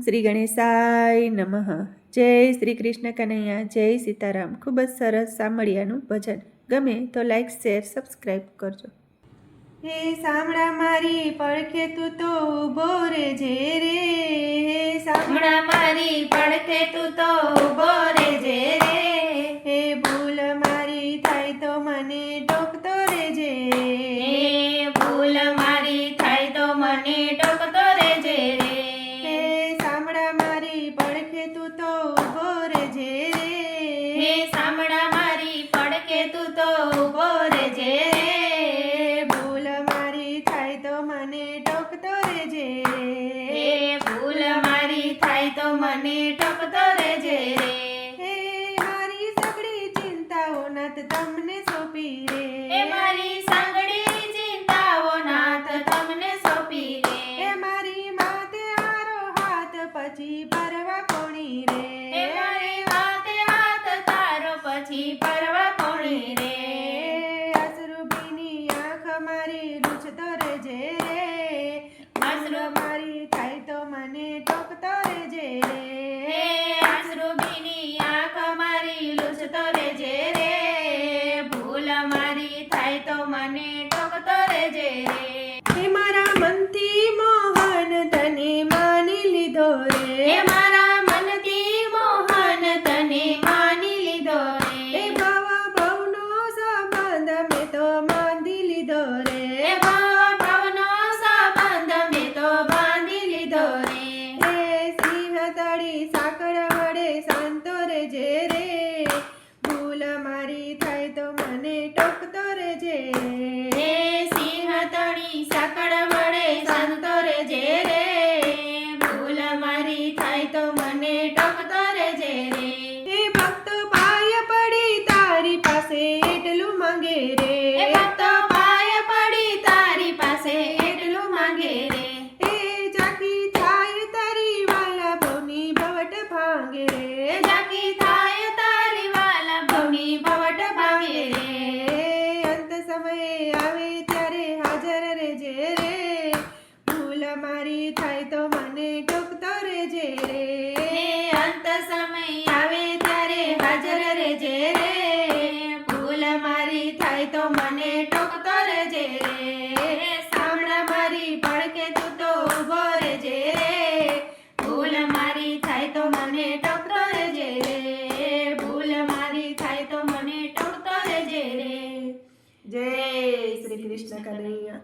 શ્રી ગણેશાય નમઃ. જય શ્રી કૃષ્ણ કનૈયા, જય સીતારામ. ખૂબ જ સરસ સાંભળિયાનું ભજન. ગમે તો લાઈક શેર સબસ્ક્રાઈબ કરજો. હે સાંભળા મારી પડખે તું તો ઊભો રે, જે રે. હે સાંભળા મારી પડખે તું તો ઊભો જે રે. હે ભૂલ મારી થાય તો મને ટોકતો રેજે હે ભૂલ પડખે તું તો રેજે હે રે. સાંભળા મારી પડકે તું તો ઊભો રહેજે રે. ભૂલ મારી થાય તો મને ટોકતો રેજે હે ભૂલ મારી થાય તો મને ટોકતો રહેજે રે હે મારી સગળી ચિંતાઓ નાથ તમને સોંપી રે એ મારી સાંગડી ચિંતાઓ નાથ તમને સોંપી એ રે મારી માથે હારો હાથ પછી પરવા કોણી રે? મારી વાતે હાથ તારો પછી પરવા કોણી રે? અસરુભીની આંખ મારી રૂછતો રે. અશ્રુ મારી થાય તો મને ટોકતો રેજે રે. આશ્રુભીની આંખ મારી લૂછતો રહેજે રે. ભૂલ મારી થાય તો મને ટોકતો રહેજે રે. મારા મનથી મોહન રે મારા મનથી મોહન તને માની લીધો રે. ભવ ભવનો સંબંધ મેં તો બાંધી લીધો રે. ભાવ ભાવનો સંબંધ મેં તો બાંધી લીધો રે. એ સિંહ તળી સાકળ વડે શાંતો રેજે રે. ભૂલ મારી થાય તો મને ટોકતો રેજે. હે સિંહ તળી સાકળ વડે ભાંગે રે જાકી થાય તારી વાલા ભવની ભવટ ભાંગે રે. અંત સમયે આવે ત્યારે હાજર રેજે રે. ભૂલ મારી થાય તો મને ટોકતો રેજે રે. અંત સમય આવે ત્યારે હાજર રહેજે રે. ભૂલ મારી થાય તો મને ટોકતો રેજે રે સાંભળા મારી પડકે તું તો ઊભો રહેજે રે ભૂલ મારી થાય તો મને ટોકતો રહેજે રે ભૂલ મારી થાય તો મને